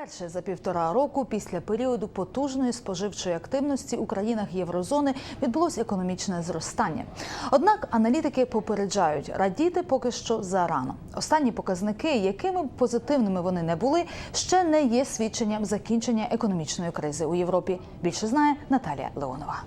Вперше за півтора року після періоду потужної споживчої активності у країнах єврозони відбулось економічне зростання. Однак аналітики попереджають, радіти поки що зарано. Останні показники, якими б позитивними вони не були, ще не є свідченням закінчення економічної кризи у Європі. Більше знає Наталія Леонова.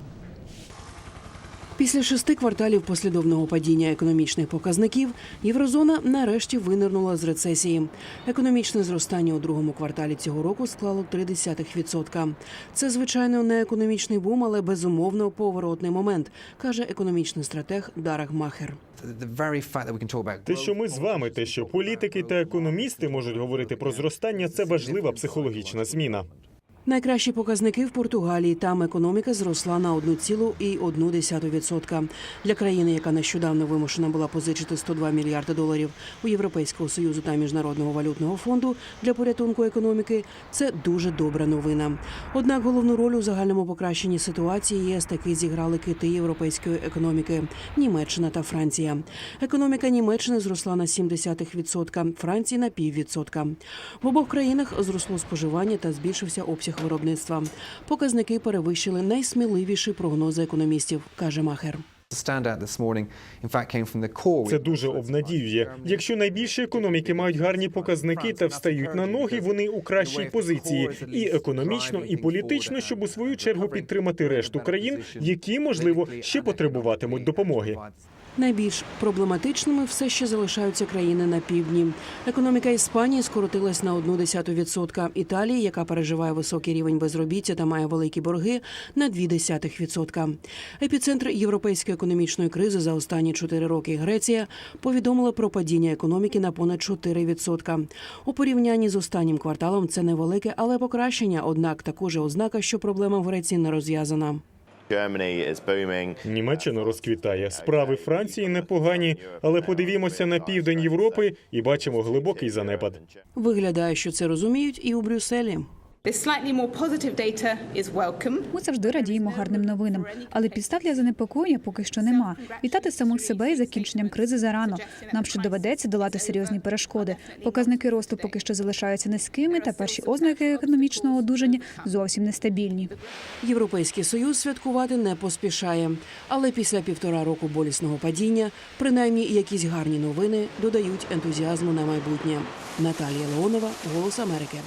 Після шести кварталів послідовного падіння економічних показників єврозона нарешті винирнула з рецесії. Економічне зростання у другому кварталі цього року склало 0,3%. Це звичайно не економічний бум, але безумовно поворотний момент, каже економічний стратег Дарах Махер. Те, що ми з вами, те, що політики та економісти можуть говорити про зростання, це важлива психологічна зміна. Найкращі показники в Португалії. Там економіка зросла на 1,1%. Для країни, яка нещодавно вимушена була позичити 102 мільярди доларів у Європейського союзу та міжнародного валютного фонду для порятунку економіки, це дуже добра новина. Однак головну роль у загальному покращенні ситуації ЄС таки зіграли кити європейської економіки Німеччина та Франція. Економіка Німеччини зросла на 0,7%, Франції на піввідсотка. В обох країнах зросло споживання та збільшився обсяг виробництва. Показники перевищили найсміливіші прогнози економістів, каже Махер. Це дуже обнадіює. Якщо найбільші економіки мають гарні показники та встають на ноги, вони у кращій позиції і економічно, і політично, щоб у свою чергу підтримати решту країн, які можливо ще потребуватимуть допомоги. Найбільш проблематичними все ще залишаються країни на півдні. Економіка Іспанії скоротилась на 0,1%. Італії, яка переживає високий рівень безробіття та має великі борги, на 0,2%. Епіцентр європейської економічної кризи за останні 4 роки Греція повідомила про падіння економіки на понад 4%. У порівнянні з останнім кварталом це невелике, але покращення. Однак також ознака, що проблема в Греції не розв'язана. Germany is booming. Німеччина розквітає. Справи Франції непогані, але подивімося на південь Європи і бачимо глибокий занепад. Виглядає, що це розуміють і у Брюсселі. This slightly more positive data is welcome. Ми завжди радіємо гарним новинам, але підстав для занепокоєння поки що нема. Вітати самих себе із закінченням кризи зарано. Нам ще доведеться долати серйозні перешкоди. Показники росту поки що залишаються низькими, та перші ознаки економічного одужання зовсім нестабільні. Європейський союз святкувати не поспішає, але після півтора року болісного падіння, принаймні якісь гарні новини додають ентузіазму на майбутнє. Наталія Леонова, Голос Америки.